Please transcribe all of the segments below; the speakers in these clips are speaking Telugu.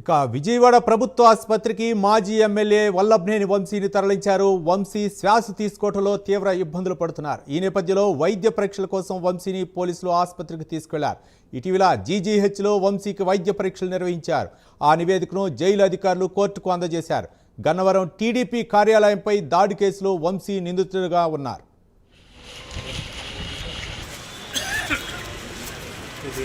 ఇక విజయవాడ ప్రభుత్వ ఆసుపత్రికి మాజీ ఎమ్మెల్యే వల్లభనేని వంశీని తరలించారు. వంశీ శ్వాస తీసుకోవటంలో తీవ్ర ఇబ్బందులు పడుతున్నారు. ఈ నేపథ్యంలో వైద్య పరీక్షల కోసం వంశీని పోలీసులు ఆసుపత్రికి తీసుకెళ్ళారు. ఇటీవల జీజీహెచ్లో వంశీకి వైద్య పరీక్షలు నిర్వహించారు. ఆ నివేదికను జైలు అధికారులు కోర్టుకు అందజేశారు. గన్నవరం టీడీపీ కార్యాలయంపై దాడి కేసులో వంశీ నిందితుడిగా ఉన్నారు. ఇది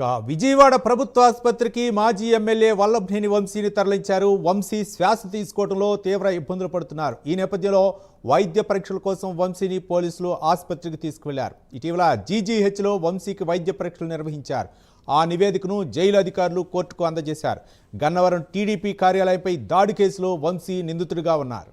విజయవాడ ప్రభుత్వ ఆసుపత్రికి మాజీ ఎమ్మెల్యే వల్లభనేని వంశీని తరలించారు. వంశీ శ్వాస తీసుకోవడంలో తీవ్ర ఇబ్బందులు పడుతున్నారు. ఈ నేపథ్యంలో వైద్య పరీక్షల కోసం వంశీని పోలీసులు ఆసుపత్రికి తీసుకువెళ్ళారు. ఇటీవల జీజీహెచ్లో వంశీకి వైద్య పరీక్షలు నిర్వహించారు. ఆ నివేదికను జైలు అధికారులు కోర్టుకు అందజేశారు. గన్నవరం టీడీపీ కార్యాలయంపై దాడి కేసులో వంశీ నిందితుడిగా ఉన్నారు.